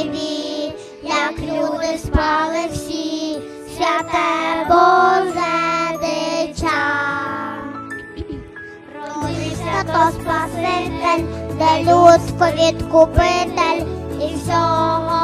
хлібі, як люди спали всі, святе Боже дитя. Родився то Спаситель, де людство відкупитель і всього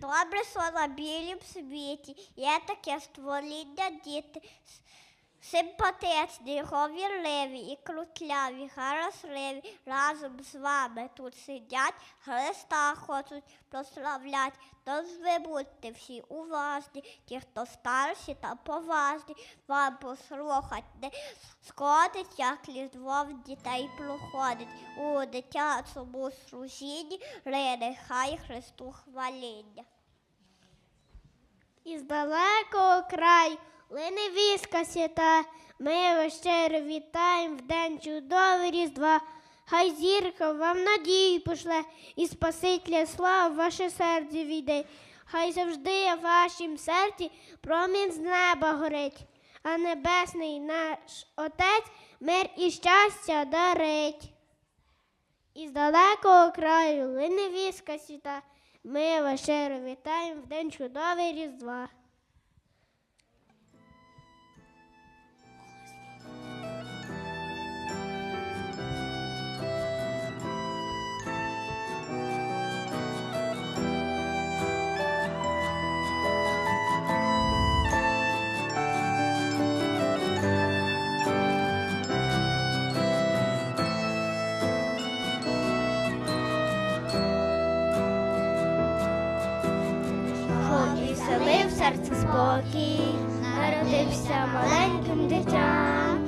Добре слова білі в світі, є таке створіння діти. Симпатичні, говірливі і крутляві, галасливі, разом з вами тут сидять, Христа хочуть прославлять. Тож ви будьте всі уважні, ті, хто старші та поважні, вам послухать не складить, як різдво в дітей проходить. У дитячому служінні рине хай Христу хваління. Із далекого краю лине віска свята, ми вас щиро вітаємо в день чудовий Різдва. Хай зірка вам надію пошле, і Спасителя слава в ваше серце війде. Хай завжди в вашім серці промінь з неба горить, а небесний наш Отець мир і щастя дарить. Із далекого краю лине віска світа, ми вас щиро вітаємо в день чудовий Різдва. Спокій, народився маленьким дитям.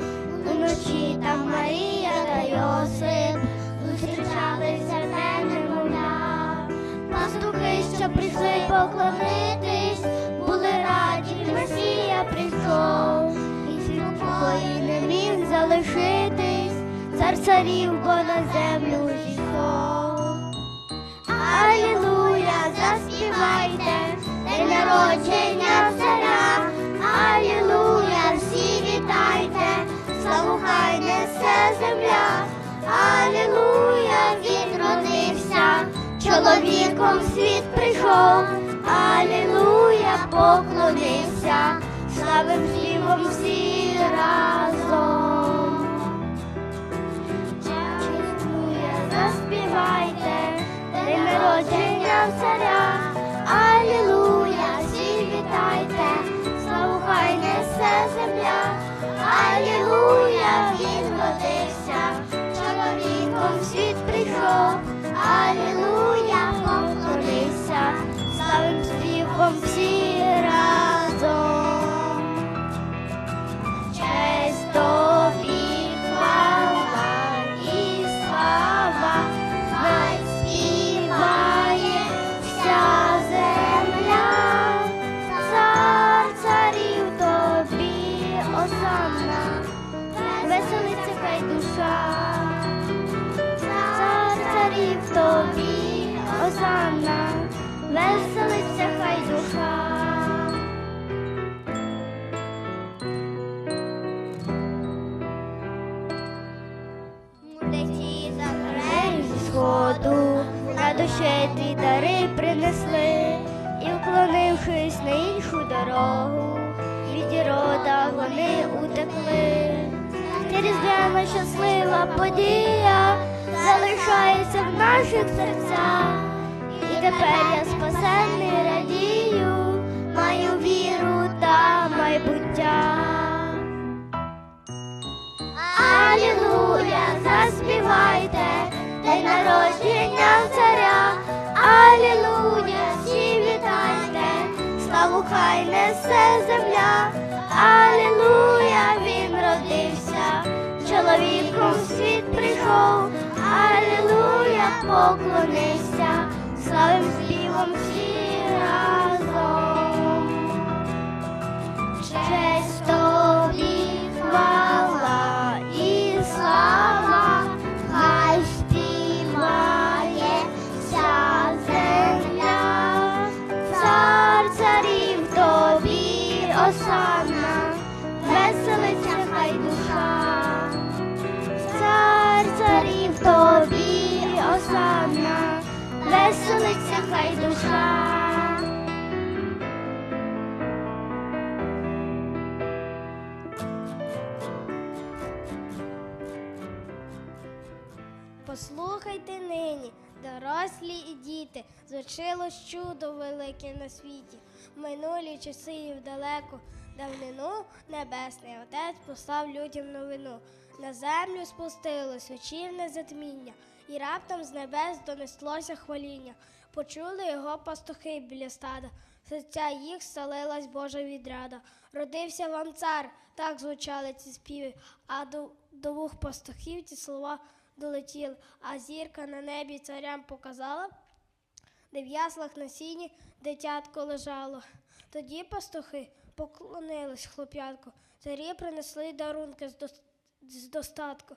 Уночі там Марія та Йосип зустрічалися не немовля. Пастухи, що прийшли поклонитись, були раді, Месія прийшов, і спокої не міг залишитись. цар царів, бо на землю зійшов. Алілуя, заспівайте, день народження царя. Алілуя, всі вітайте, славу несе земля. Алілуя, він родився, чоловіком світ прийшов. Алілуя, поклонився, славим хлібом всі вклонившись на іншу дорогу, від рода вони утекли. Ця різдвяна щаслива подія залишається в наших серцях. І тепер я спасенний радію, маю віру та майбуття. Алілуя, заспівайте, день народження царя. Алілуя, хай несе земля. Алілуя, він родився, чоловіком світ прийшов. Алілуя, поклонився, славим співом всі разом. Тобі осанна, веселиться хай душа. Послухайте нині, дорослі і діти, звучилось чудо велике на світі. В минулі часи і вдалеку давнину небесний отець послав людям новину. На землю спустилось вечірне затміння, і раптом з небес донеслося хваління. Почули його пастухи біля стада. Серця їх сталилась Божа відрада. Родився вам цар, так звучали ці співи, а до, до вух пастухів ці слова долетіли, а зірка на небі царям показала, де в яслах на сіні дитятко лежало. Тоді пастухи поклонились хлоп'ятку, царі принесли дарунки з, дос- з достатку.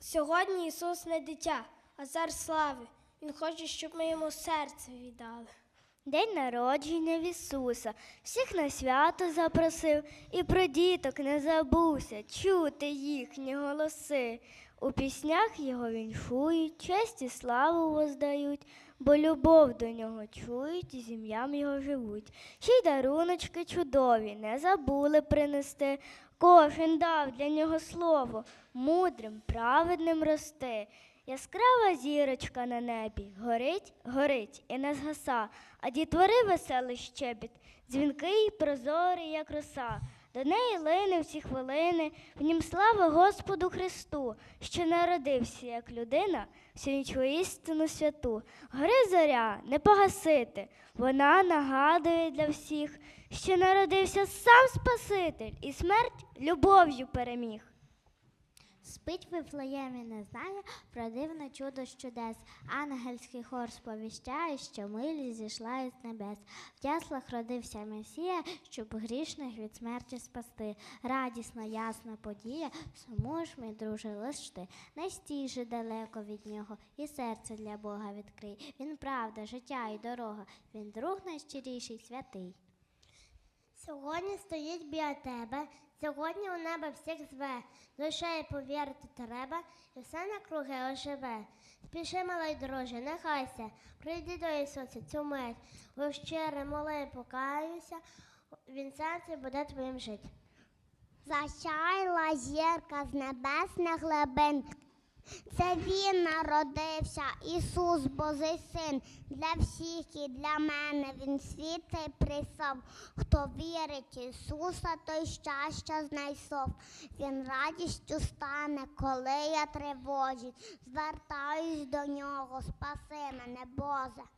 Сьогодні Ісус не дитя, а цар слави. Він хоче, щоб ми йому серце віддали. День народження в Ісуса всіх на свято запросив, і про діток не забувся чути їхні голоси. У піснях його віншують, честь і славу воздають, бо любов до нього чують і з ім'ям його живуть. Ще й даруночки чудові не забули принести. Кожен дав для нього слово, мудрим, праведним рости. Яскрава зірочка на небі горить, горить і не згаса, а дітвори веселий щебіт, дзвінкий, прозорий, як роса. До неї лине всі хвилини, в нім слава Господу Христу, що народився як людина, всю нічого істину святу. Гори зоря не погасити, вона нагадує для всіх, що народився сам Спаситель і смерть любов'ю переміг. Спить Вифлеємі не знає про дивне чудо з чудес. Ангельський хор сповіщає, що милість зійшла із небес. В яслах родився Месія, щоб грішних від смерті спасти. Радісна, ясна подія, сумуєш, мій друже, лиш ти. Не стій же далеко від нього, і серце для Бога відкрий. Він правда, життя і дорога, він друг найщиріший, святий. Сьогодні стоїть біля тебе, сьогодні у небо всіх зве, душею повірити треба, і все накруги оживе. Спіши, малий друже, нехайся, прийди до Ісуса цю мить, у щире моли покаюся, він серце буде твоїм жить. Зачайла зірка з небесних глибин. Це він народився, Ісус Божий син. Для всіх і для мене він світ цей прийшов. Хто вірить Ісуса, той щастя знайшов. Він радістю стане, коли я тривожі. Звертаюсь до нього, спаси мене, Боже.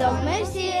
Разом. Ми всі